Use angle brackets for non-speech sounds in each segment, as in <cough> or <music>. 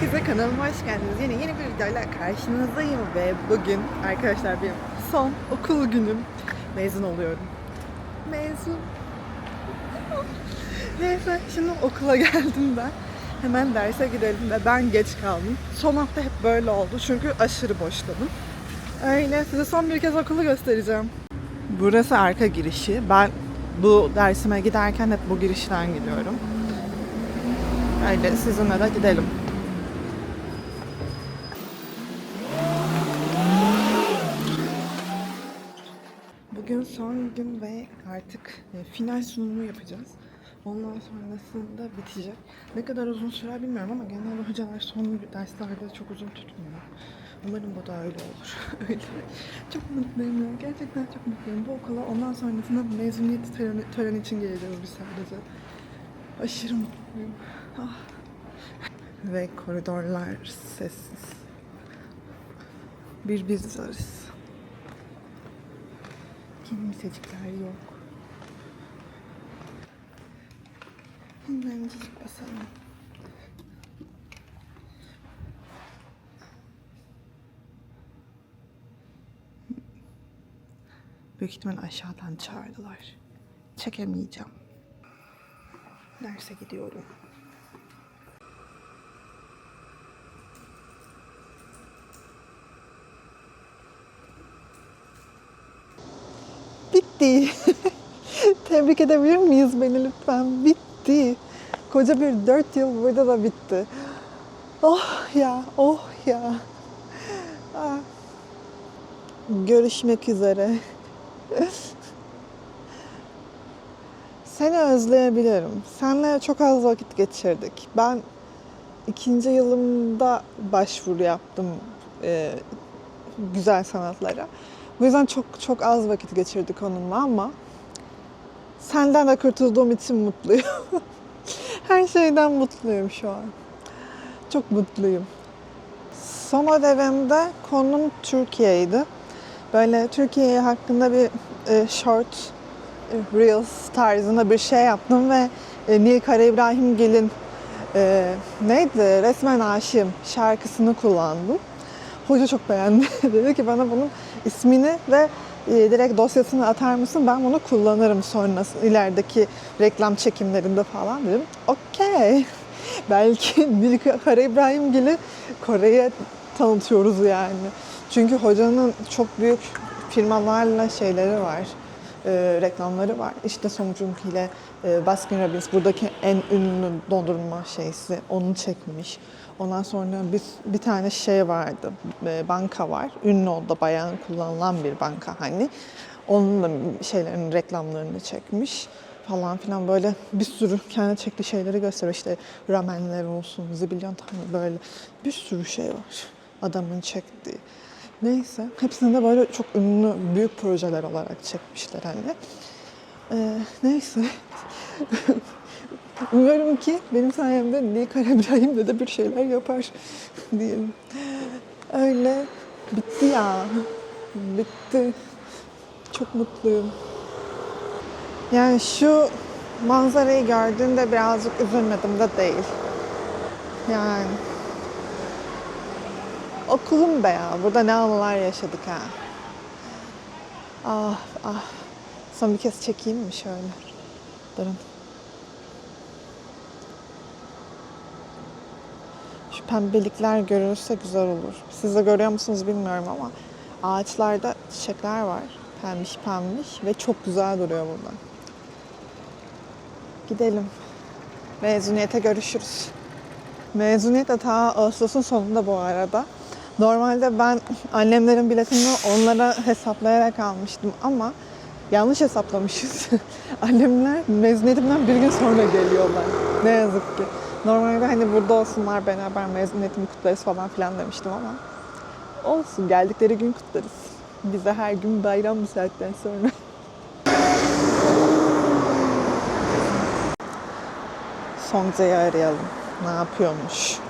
Herkese kanalıma hoş geldiniz. Yine yeni bir videoyla karşınızdayım ve bugün arkadaşlar benim son okul günüm. Mezun oluyorum. Mezun. Neyse şimdi okula <laughs> geldim ben. Hemen derse gidelim ve ben geç kaldım. Son hafta hep böyle oldu çünkü aşırı boşladım. Öyle size son bir kez okulu göstereceğim. Burası arka girişi. Ben bu dersime giderken hep bu girişten gidiyorum. Öyle sizinle de gidelim. Bugün son gün ve artık e, final sunumu yapacağız. Ondan sonrasında bitecek. Ne kadar uzun sürer bilmiyorum ama genelde hocalar son derslerde çok uzun tutmuyor. Umarım bu da öyle olur. <laughs> öyle. Çok mutluyum. Gerçekten çok mutluyum. Bu okula ondan sonrasında mezuniyet töreni, töreni için geleceğiz biz sadece. Aşırı mutluyum. Ah. Ve koridorlar sessiz. Bir biz varız. Kimsecikler yok. Hemencik basalım. Büyük ihtimal aşağıdan çağırdılar. Çekemeyeceğim. Derse gidiyorum. Bitti. <laughs> Tebrik edebilir miyiz beni lütfen? Bitti. Koca bir dört yıl burada da bitti. Oh ya, oh ya. Ah. Görüşmek üzere. <laughs> Seni özleyebilirim. Seninle çok az vakit geçirdik. Ben ikinci yılımda başvuru yaptım e, güzel sanatlara. Bu yüzden çok çok az vakit geçirdik onunla ama senden de kurtulduğum için mutluyum. <laughs> Her şeyden mutluyum şu an. Çok mutluyum. Son ödevimde konum Türkiye'ydi. Böyle Türkiye hakkında bir e, short e, reels tarzında bir şey yaptım ve e, Nilkara İbrahimgil'in e, neydi resmen aşığım şarkısını kullandım. Hoca çok beğendi. <laughs> Dedi ki bana bunun ismini ve e, direkt dosyasını atar mısın? Ben bunu kullanırım sonrası ilerideki reklam çekimlerinde falan dedim. Okey. <laughs> Belki Nilkara İbrahimgil'i Kore'ye tanıtıyoruz yani. Çünkü hocanın çok büyük firmalarla şeyleri var. E, reklamları var. İşte Songjoong ile e, Baskin Robbins buradaki en ünlü dondurma şeysi onu çekmiş. Ondan sonra bir, bir tane şey vardı, e, banka var. Ünlü o da bayağı kullanılan bir banka hani. Onun da şeylerin reklamlarını çekmiş falan filan böyle bir sürü kendi çektiği şeyleri gösteriyor. İşte ramenler olsun, zibilyon tane böyle bir sürü şey var adamın çektiği. Neyse. Hepsini de böyle çok ünlü büyük projeler olarak çekmişler hani. Ee, neyse. <laughs> Umarım ki benim sayemde Nilkar İbrahim de, de bir şeyler yapar <laughs> diyelim. Öyle bitti ya. Bitti. Çok mutluyum. Yani şu manzarayı gördüğümde birazcık üzülmedim de değil. Yani okulum be ya. Burada ne anılar yaşadık ha. Ah ah. Son bir kez çekeyim mi şöyle? Durun. Şu pembelikler görülse güzel olur. Siz de görüyor musunuz bilmiyorum ama ağaçlarda çiçekler var. Pembiş pembiş ve çok güzel duruyor burada. Gidelim. Mezuniyete görüşürüz. Mezuniyet de ta Ağustos'un sonunda bu arada. Normalde ben annemlerin biletini onlara hesaplayarak almıştım ama yanlış hesaplamışız. <laughs> Annemler mezuniyetimden bir gün sonra geliyorlar. Ne yazık ki. Normalde hani burada olsunlar beraber mezuniyetimi kutlarız falan filan demiştim ama olsun geldikleri gün kutlarız. Bize her gün bayram bu saatten sonra. <laughs> Songza'yı arayalım. Ne yapıyormuş?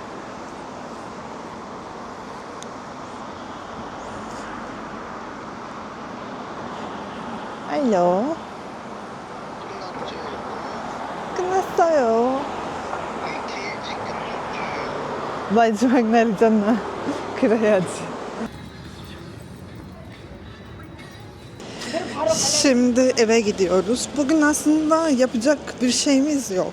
Alo. 끝났어요. 마지막 날이잖아. <laughs> 그래야지. Şimdi eve gidiyoruz. Bugün aslında yapacak bir şeyimiz yok.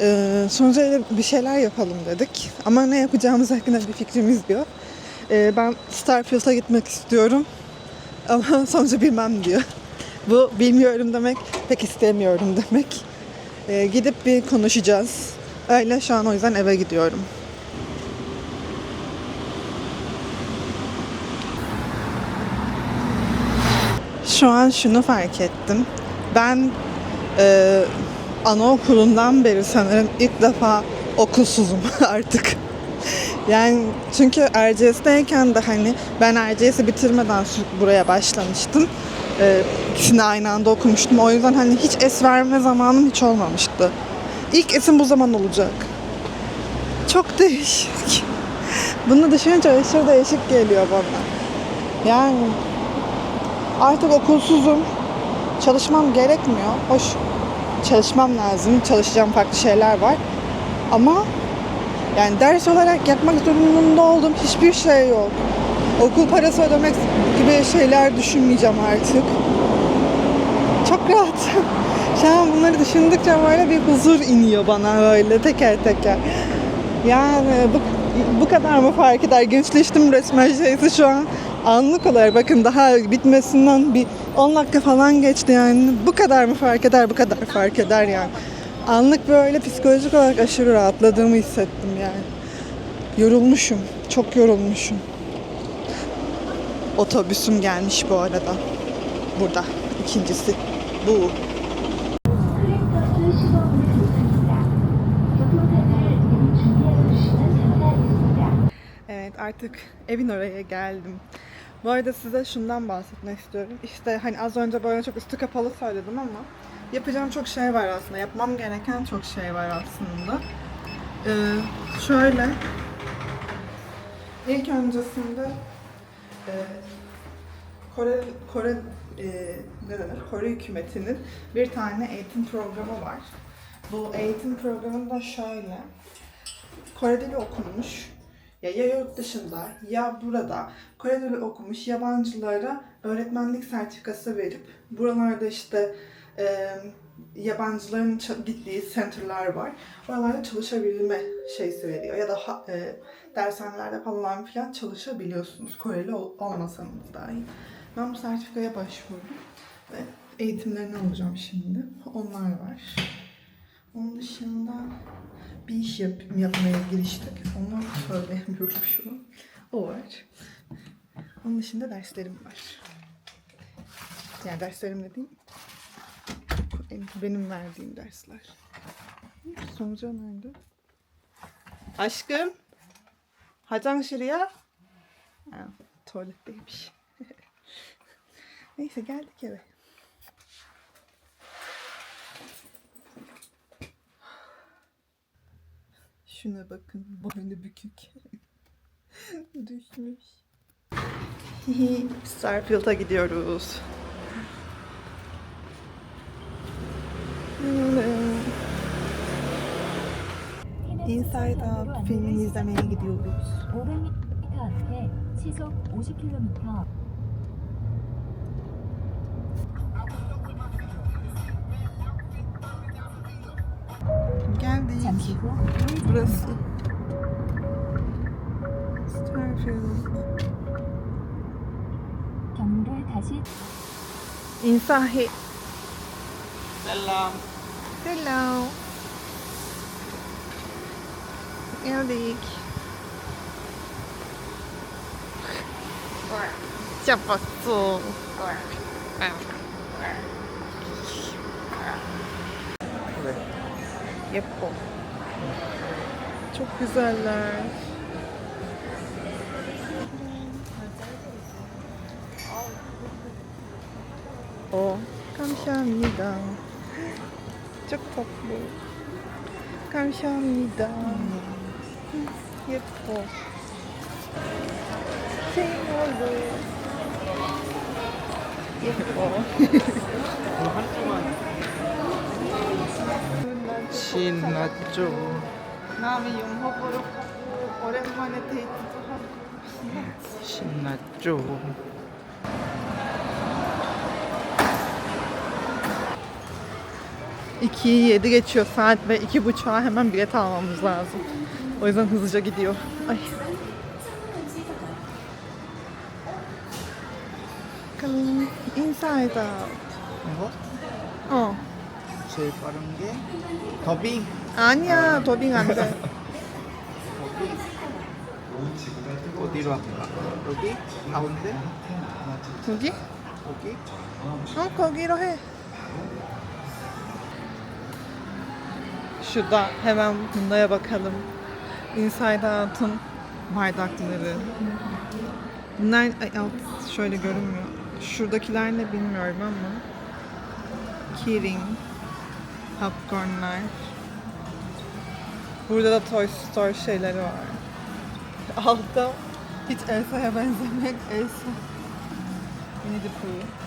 Ee, sonuçta öyle bir şeyler yapalım dedik. Ama ne yapacağımız hakkında bir fikrimiz yok. Ee, ben Starfield'a gitmek istiyorum. Ama <laughs> sonucu bilmem diyor. Bu bilmiyorum demek, pek istemiyorum demek. Ee, gidip bir konuşacağız. Öyle şu an o yüzden eve gidiyorum. Şu an şunu fark ettim. Ben e, anaokulundan beri sanırım ilk defa okulsuzum <laughs> artık. Yani çünkü RCS'deyken de hani ben RCS'i bitirmeden buraya başlamıştım. Ee, aynı anda okumuştum. O yüzden hani hiç es verme zamanım hiç olmamıştı. İlk esim bu zaman olacak. Çok değişik. Bunu düşününce aşırı değişik geliyor bana. Yani artık okulsuzum. Çalışmam gerekmiyor. Hoş çalışmam lazım. Çalışacağım farklı şeyler var. Ama yani ders olarak yapmak zorunda olduğum hiçbir şey yok. Okul parası ödemek gibi şeyler düşünmeyeceğim artık. Çok rahat. <laughs> Şu an bunları düşündükçe böyle bir huzur iniyor bana böyle teker teker. Yani bu, bu kadar mı fark eder? Gençleştim resmen şeysi şu an anlık olarak bakın daha bitmesinden bir 10 dakika falan geçti yani. Bu kadar mı fark eder? Bu kadar fark eder yani. Anlık böyle psikolojik olarak aşırı rahatladığımı hissettim yani. Yorulmuşum, çok yorulmuşum. Otobüsüm gelmiş bu arada. Burada ikincisi bu. Evet artık evin oraya geldim. Bu arada size şundan bahsetmek istiyorum. İşte hani az önce böyle çok üstü kapalı söyledim ama yapacağım çok şey var aslında. Yapmam gereken çok şey var aslında. Ee, şöyle ilk öncesinde e, Kore Kore e, ne denir? Kore hükümetinin bir tane eğitim programı var. Bu eğitim programında şöyle Kore dili okumuş ya, ya yurt dışında ya burada Kore dili okumuş yabancılara öğretmenlik sertifikası verip buralarda işte e, yabancıların gittiği center'lar var. Oralarda çalışabilme şeysi veriyor. Ya da ha- e, dershanelerde falan filan çalışabiliyorsunuz. Koreli ol- olmasanız dahi. Ben bu sertifikaya başvurdum. Ve eğitimlerini alacağım şimdi. Onlar var. Onun dışında bir iş yap- yapmaya giriştik. Onu söyleyemiyorum şu an. O var. Onun dışında derslerim var. Yani derslerim dediğim benim verdiğim dersler. Sonuca nerede? Aşkım. Hacan ya. Tuvaletteymiş. <laughs> Neyse geldik eve. Şuna bakın. Boynu bükük. <laughs> Düşmüş. <laughs> Starfield'a gidiyoruz. Inside izlemeye gidiyoruz. 500m 앞에 시속 50km. Geldik. 잠시 후 Burası. Starfield. 경로를 다시 İnsahi. Selam. Selam. Geldik. 잡았어. 예뻐. Çok güzeller. 어, 감사합니다. 쪽박보. 감사합니다. 예뻐. 생얼로. 예뻐. 신났죠. 나는 영화보러 가고. 오랜만에 데이트 신났죠. İkiyi yedi geçiyor saat ve iki buçuğa hemen bilet almamız lazım. O yüzden hızlıca gidiyor. Ay. Bakalım. Inside out. 이거 어. 제일 빠른 게 더빙. 아니야, 더빙 안 돼. 어디로 할까? 여기? 가운데? 여기? 여기? 어, 거기로 해. Şurada hemen bunlara bakalım. Inside Out'un bardakları. Bunlar ay, alt şöyle görünmüyor. Şuradakiler ne bilmiyorum ama. Keyring, popcornlar. Burada da Toy Story şeyleri var. Altta hiç Elsa'ya benzemek Elsa. The Pooh.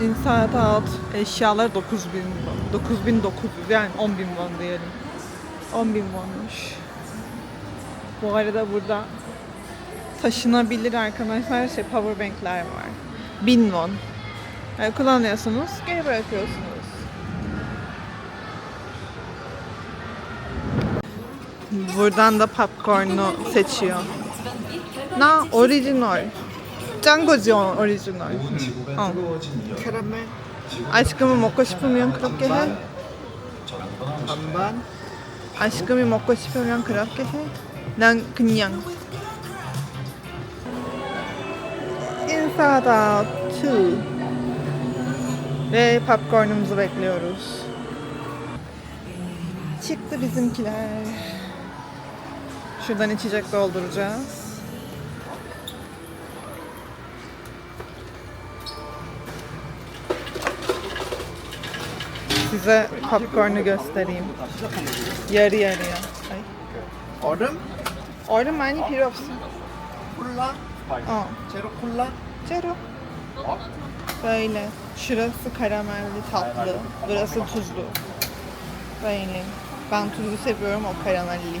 Inside Out eşyalar 9000 won. 9900 yani 10.000 won diyelim. 10.000 wonmuş. Bu arada burada taşınabilir arkadaşlar şey powerbankler var. 1000 won. Yani kullanıyorsunuz, geri bırakıyorsunuz. Buradan da popcorn'u seçiyor. Na orijinal. 짠거죠 오리지널. 어. 캐러멜 아이스크림 먹고 싶으면 그렇게 해. 반반. 아이스크림 먹고 싶으면 그렇게 해. 난 그냥. Inside Out 2. Ve popcornumuzu bekliyoruz. Çıktı bizimkiler. Şuradan içecek dolduracağız. Size popcorn'u göstereyim. Yarı yarıya. Ay. Orada Orada mani pirovs. Kulla. Aa. Çero kulla. Çero. Böyle. Şurası karamelli tatlı. Burası tuzlu. Böyle. Ben tuzlu seviyorum o karamelli. <laughs>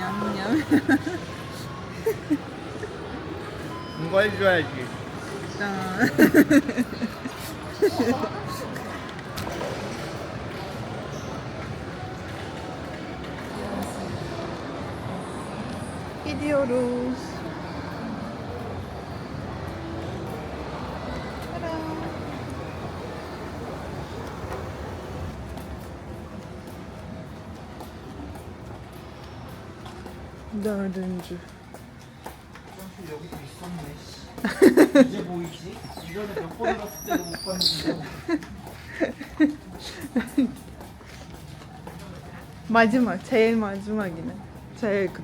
Yum yum. Ngoy joaji. Tamam. <laughs> <laughs> Gidiyoruz. Dördüncü. <laughs> Bize bu 이전에 몇번 갔을 때도 못 봤는데. <laughs> 마지막, 제일 마지막이네. 제일 끝.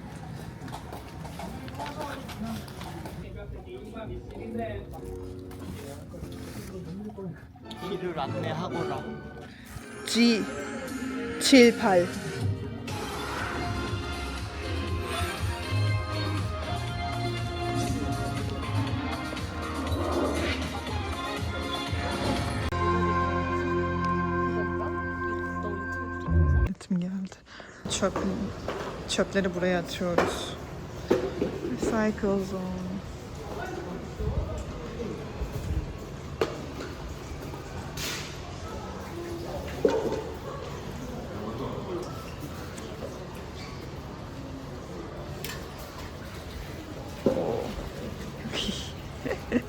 길을 안내하거라. G 78 çöp, çöpleri buraya atıyoruz. Recycle zone. <laughs>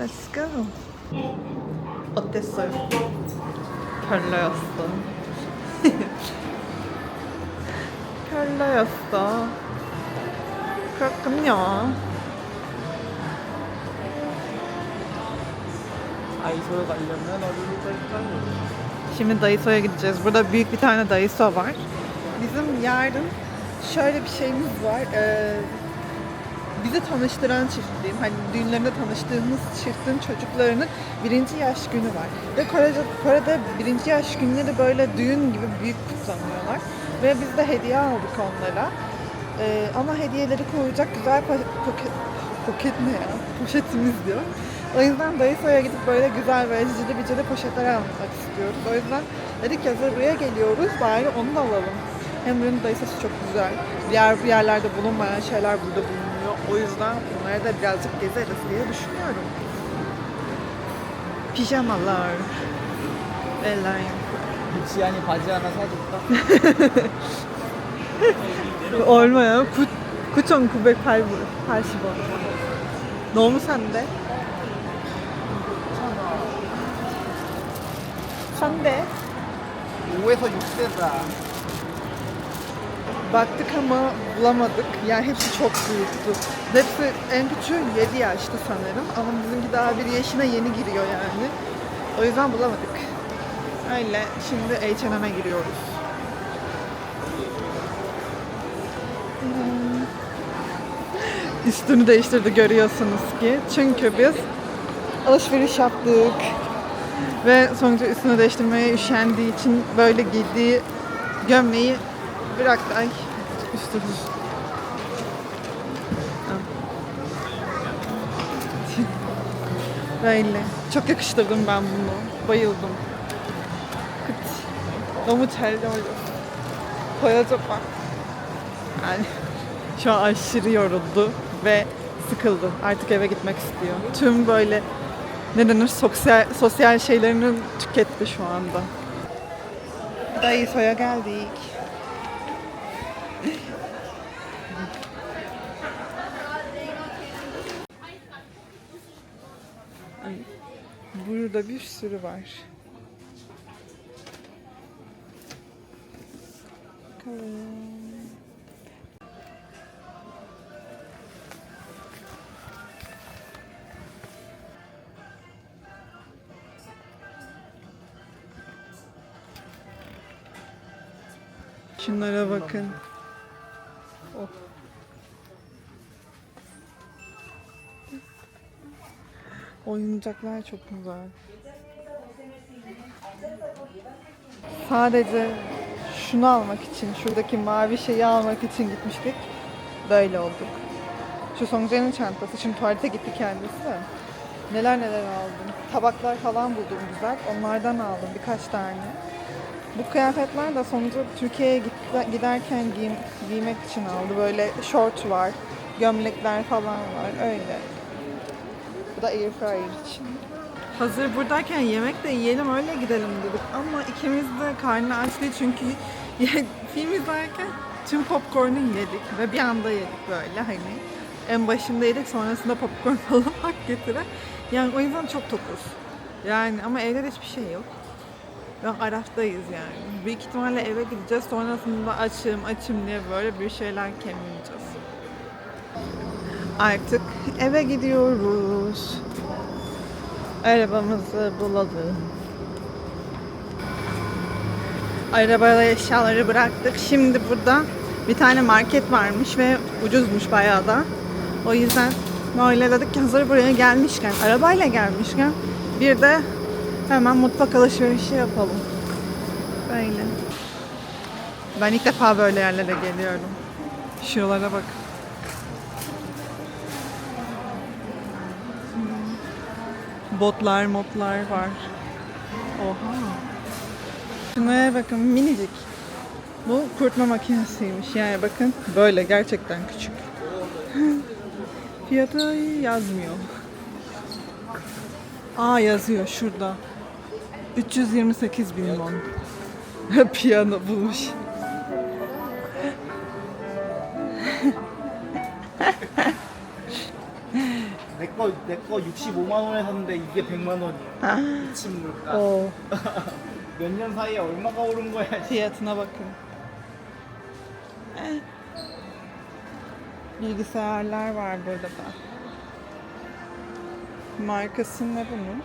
Let's go. At det så perlöst. 별로였어. 별로였어. 그렇군요. 아이소에 가려면 어디로 갈까요? Şimdi Daiso'ya gideceğiz. Burada büyük bir tane Daiso var. Bizim yarın şöyle bir şeyimiz var. Ee, bizi tanıştıran çiftliğin, hani düğünlerinde tanıştığımız çiftin çocuklarının birinci yaş günü var. Ve Kore'de, Kore'de birinci yaş günleri böyle düğün gibi büyük kutlanıyorlar. Ve biz de hediye aldık onlara. Ee, ama hediyeleri koyacak güzel po- poket, poket ne ya? Poşetimiz diyor. O yüzden Daiso'ya gidip böyle güzel böyle cicili bicili poşetler almak istiyoruz. O yüzden dedik ki hazır buraya geliyoruz bari onu da alalım. Hem buranın Daiso'su çok güzel. Diğer yerlerde bulunmayan şeyler burada bulunuyor. O yüzden bunları da birazcık gezeriz diye düşünüyorum. Pijamalar. Eller. 지안이 바지 하나 사줄까? 얼마야? 9, 9,980원. 너무 싼데? 싼데? 5에서 6세다. Baktık ama bulamadık. Yani hepsi çok büyüktü. Hepsi en küçüğü 7 yaşta sanırım. Ama bizimki daha bir yaşına yeni giriyor yani. O yüzden bulamadık. Öyle. Şimdi H&M'e giriyoruz. Hmm. Üstünü değiştirdi görüyorsunuz ki. Çünkü biz alışveriş yaptık. Ve sonuçta üstünü değiştirmeye üşendiği için böyle giydiği gömleği bıraktı. Ay üstü Böyle. Çok yakıştırdım ben bunu. Bayıldım. Kıt. 너무 잘 어울려. 보여줘 봐. Yani şu an aşırı yoruldu ve sıkıldı. Artık eve gitmek istiyor. Tüm böyle ne denir sosyal, sosyal şeylerini tüketti şu anda. Daiso'ya geldik. Ay, Burada bir sürü var. Şunlara bakın. Oh. Oyuncaklar çok güzel. Sadece şunu almak için, şuradaki mavi şeyi almak için gitmiştik. Böyle olduk. Şu Songjan'ın çantası. Şimdi tuvalete gitti kendisi de. Neler neler aldım. Tabaklar falan buldum güzel. Onlardan aldım birkaç tane. Bu kıyafetler de sonucu Türkiye'ye giderken giyim, giymek için aldı. Böyle short var, gömlekler falan var öyle. Bu da airfryer için. Hazır buradayken yemek de yiyelim öyle gidelim dedik. Ama ikimiz de karnı aç değil çünkü film izlerken tüm popcorn'u yedik ve bir anda yedik böyle hani. En başında yedik sonrasında popcorn <laughs> falan hak getire. Yani o yüzden çok tokuz. Yani ama evde de hiçbir şey yok. Ve Araf'tayız yani. Büyük ihtimalle eve gideceğiz. Sonrasında açım açım diye böyle bir şeyler kemireceğiz. Artık eve gidiyoruz. Arabamızı bulalım. Arabaya eşyaları bıraktık. Şimdi burada bir tane market varmış ve ucuzmuş bayağı da. O yüzden böyle dedik ki hazır buraya gelmişken, arabayla gelmişken bir de hemen mutfak alışverişi yapalım. Böyle. Ben ilk defa böyle yerlere geliyorum. Şuralara bak. Botlar, motlar var. Oha. Şunlara bakın minicik. Bu kurutma makinesiymiş. Yani bakın böyle gerçekten küçük. <laughs> Fiyatı yazmıyor. Aa yazıyor şurada. 328 bin won. <laughs> Piyano bulmuş. 내거 내 거 65만 원에 샀는데 이게 100만 원이야. 미친 물가. O <laughs> 몇 년 사이에 얼마가 오른 거야? fiyatına bakın. Eh. Bilgisayarlar var burada da. Markası ne bunun?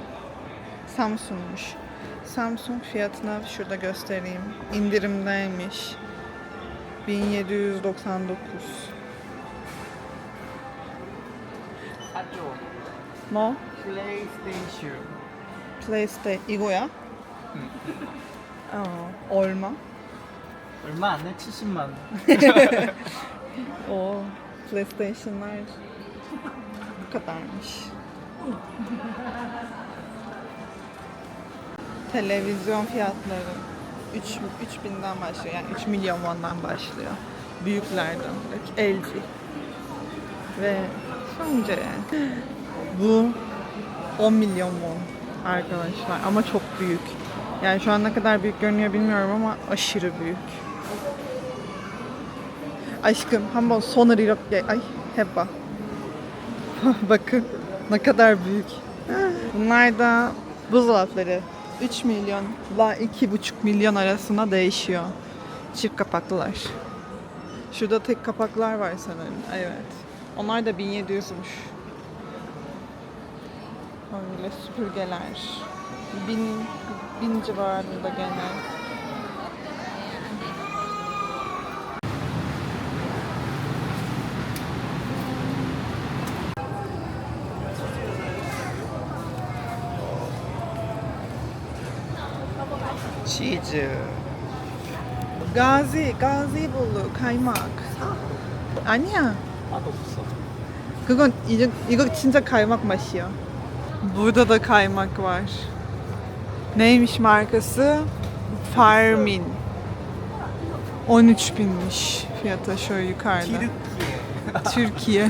Samsung'muş. Samsung fiyatına şurada göstereyim. İndirimdeymiş. 1799. 사줘. 뭐? 플레이스테이션. 플레이스테이션 이거야? 어, 얼마? 얼마 안 해? 70만 원. O PlayStation'lar bu kadarmış. Televizyon fiyatları 3 3000'den başlıyor. Yani 3 milyon won'dan başlıyor. Büyüklerden. Bak, LG. Ve sonunca yani. Bu 10 milyon won arkadaşlar ama çok büyük. Yani şu an ne kadar büyük görünüyor bilmiyorum ama aşırı büyük. Aşkım hamba sonar irop ay heba. <laughs> Bakın ne kadar büyük. Bunlar da buzdolapları. 3 milyon la 2,5 milyon arasında değişiyor. Çift kapaklılar. Şurada tek kapaklar var sanırım. Evet. Onlar da 1700'müş. Böyle süpürgeler. 1000 bin civarında gene. 치즈. 가지, 가지 볼로 kaymak. 아니야. 맛없어. 그건 이제 이거 진짜 kaymak 맛이야. Burada da kaymak var. Neymiş markası? Farmin. 13 binmiş fiyata şöyle yukarıda. Türkiye. Türkiye.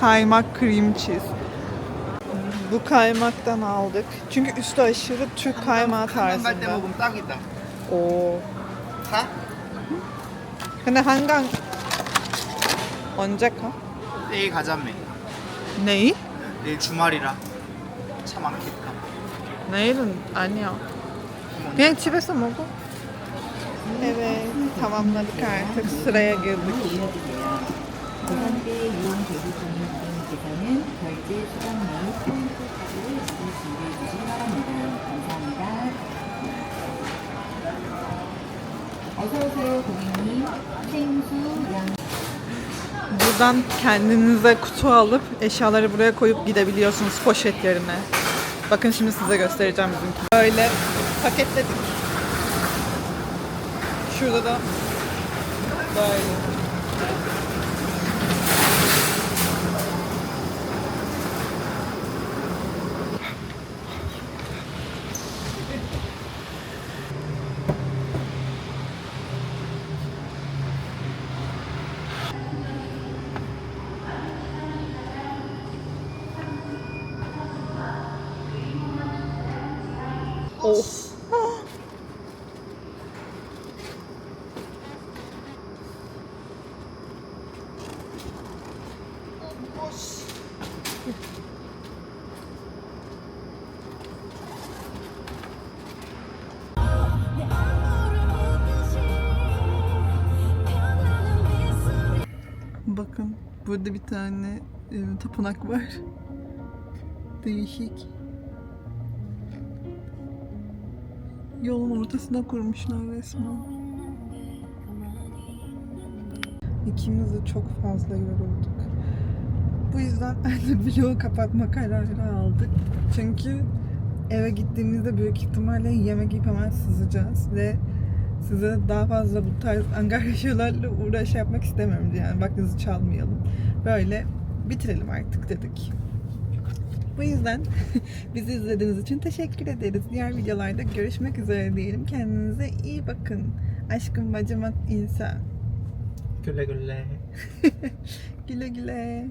Kaymak cream cheese. Bu kaymaktan aldık. Çünkü üstü aşırı Türk kaymağı 갈때 tarzında. 먹으면 딱이다. 오. 사? 근데 한강 언제 가? 내일 가자며. 내일? 내일 주말이라 차 많겠다. 내일은 아니야. 그냥 집에서 먹어. Evet, tamamladık artık. Sıraya girdik. 고산대 이용 대기 중이신께서는 결제 수강 및 포인트 카드를 미리 준비해 주시기 바랍니다. 감사합니다. 어서 오세요 고객님. 생수, 양 Buradan kendinize kutu alıp eşyaları buraya koyup gidebiliyorsunuz poşet yerine. Bakın şimdi size göstereceğim bizimki. Böyle paketledik. Şurada da böyle. Burada bir tane e, tapınak var. Değişik. Yolun ortasına kurmuşlar resmen. İkimiz de çok fazla yorulduk. Bu yüzden <laughs> vlogu kapatma kararı aldık. Çünkü eve gittiğimizde büyük ihtimalle yemek yiyip hemen sızacağız ve size daha fazla bu tarz angaryalarla <laughs> uğraş yapmak istemiyorum yani vaktinizi çalmayalım. Böyle bitirelim artık dedik. Bu yüzden <laughs> bizi izlediğiniz için teşekkür ederiz. Diğer videolarda görüşmek üzere diyelim. Kendinize iyi bakın. Aşkım bacamat insan. Güle güle. <laughs> güle güle.